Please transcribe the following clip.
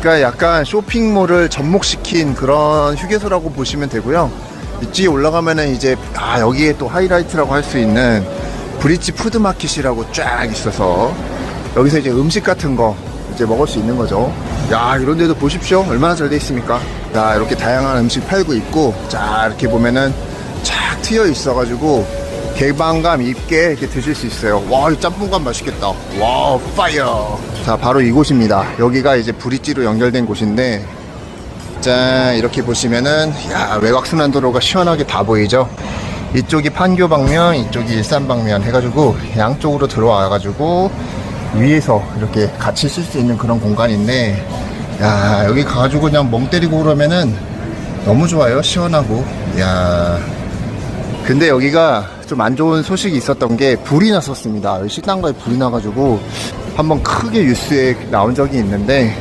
그러니까 약간 쇼핑몰을 접목시킨 그런 휴게소라고 보시면 되고요. 이쪽에 올라가면은 이제 아 여기에 또 하이라이트라고 할 수 있는 브릿지 푸드마켓이라고 쫙 있어서 여기서 이제 음식 같은 거 이제 먹을 수 있는 거죠. 야 이런 데도 보십시오. 얼마나 잘 돼 있습니까? 자 이렇게 다양한 음식 팔고 있고 자 이렇게 보면은 쫙 트여 있어가지고 개방감 있게 이렇게 드실 수 있어요. 와, 이 짬뽕감 맛있겠다. 와, 파이어. 자, 바로 이곳입니다. 여기가 이제 브릿지로 연결된 곳인데, 짠, 이렇게 보시면은, 야, 외곽 순환도로가 시원하게 다 보이죠? 이쪽이 판교 방면, 이쪽이 일산 방면 해가지고, 양쪽으로 들어와가지고, 위에서 이렇게 같이 쓸 수 있는 그런 공간인데, 야, 여기 가가지고 그냥 멍 때리고 그러면은, 너무 좋아요. 시원하고. 야 근데 여기가 좀 안 좋은 소식이 있었던 게 불이 났었습니다. 식당가에 불이 나가지고 한번 크게 뉴스에 나온 적이 있는데